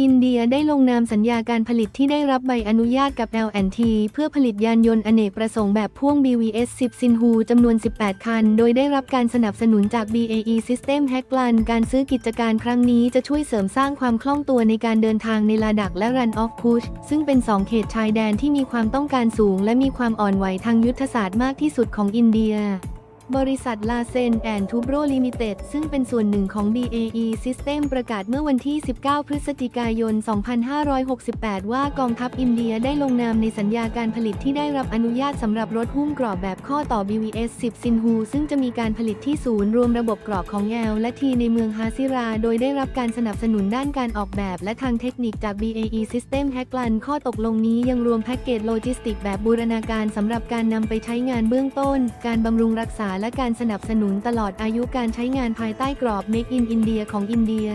อินเดียได้ลงนามสัญญาการผลิตที่ได้รับใบอนุญาตกับ L&T เพื่อผลิตยานยนต์อเนกประสงค์แบบพ่วง BVS 10 ซินฮูจำนวน 18 คัน โดยได้รับการสนับสนุนจาก BAE System h a g l a n การซื้อกิจการครั้งนี้จะช่วยเสริมสร้างความคล่องตัวในการเดินทางในลาดักและรันออฟพุชซึ่งเป็น 2 เขตชายแดนที่มีความต้องการสูง และมีความอ่อนไหวทางยุทธศาสตร์มากที่สุดของอินเดีย บริษัทลาเซนแอนทูโบรลิมิเต็ดซึ่งเป็นส่วนหนึ่งของ BAE System ประกาศเมื่อวันที่ 19 พฤศจิกายน 2568 ว่ากองทัพอินเดียได้ลงนามในสัญญาการผลิตที่ได้รับอนุญาตสำหรับรถหุ้มกรอบแบบข้อต่อ BVS 10 ซินฮู ซึ่งจะมีการผลิตที่ศูนย์รวมระบบกรอบของ L และ T ในเมืองฮาซิรา โดยได้รับการสนับสนุนด้านการออกแบบและทางเทคนิคจาก BAE System h a g l a n ข้อตกลงนี้ยังรวมแพ็กเกจโลจิสติกแบบบูรณาการสำหรับการนำไปใช้งานเบื้องต้น การบำรุงรักษาและการสนับสนุนตลอดอายุการใช้งานภายใต้กรอบ Make in India ของอินเดีย